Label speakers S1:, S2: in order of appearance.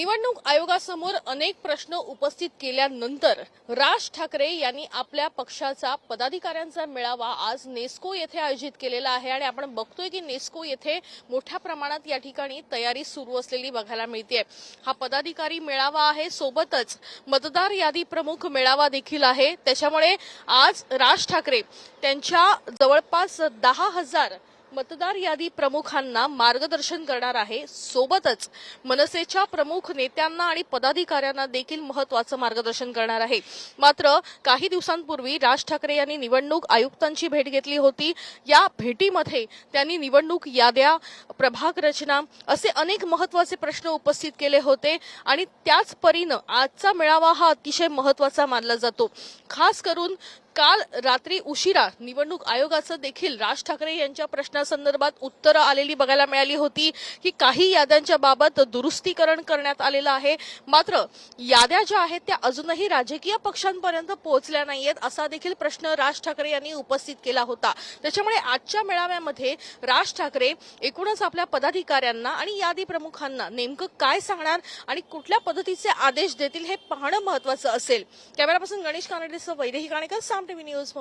S1: निवडणूक आयोगासमोर अनेक प्रश्न उपस्थित केल्यानंतर राज ठाकरे यांनी आपल्या पक्षाचा पदाधिकाऱ्यांचा मेळावा आज नेस्को येथे आयोजित केलेला आहे. आणि आपण बघतोय की नेस्को येथे मोठ्या प्रमाणात या ठिकाणी तयारी सुरू असलेली बघायला मिळते हा पदाधिकारी मेळावा आहे. सोबतच मतदार यादी प्रमुख मेळावा देखील आहे. त्याच्यामुळे आज राज ठाकरे त्यांच्या जवळपास दहा हजार मतदार यादी प्रमुखांना मार्गदर्शन करणार आहे. सोबतच मनसेच्या प्रमुख नेत्यांना आणि पदाधिकाऱ्यांना देखील महत्वाचं मार्गदर्शन करणार आहे. मात्र काही दिवसांपूर्वी राज ठाकरे यांनी निवडणूक आयुक्तांची भेट घेतली होती. या भेटीमध्ये त्यांनी निवडणूक याद्या प्रभाग रचना असे अनेक महत्त्वाचे प्रश्न उपस्थित केले होते आणि त्याच परीनं आजचा मेळावा हा अतिशय महत्त्वाचा मानला जातो. खास करून काल रात्री उशिरा निवडणूक आयोगाचं देखील राज ठाकरे यांच्या प्रश्नासंदर्भात उत्तरं आलेली बघायला मिळाली होती की काही याद्यांच्या बाबत दुरुस्तीकरण करण्यात आलेलं आहे. मात्र याद्या ज्या आहेत त्या अजूनही राजकीय पक्षांपर्यंत पोहोचल्या नाहीयेत असा देखील प्रश्न राज ठाकरे यांनी उपस्थित केला होता. त्याच्यामुळे आजच्या मेळाव्यामध्ये राज ठाकरे एकूणच आपल्या पदाधिकाऱ्यांना आणि यादी प्रमुखांना नेमकं काय सांगणार आणि कुठल्या पद्धतीचे आदेश देतील हे पाहणं महत्वाचं असेल. कॅमेरापासून गणेश कानडेसह वैदेही काणेकर साम to be news for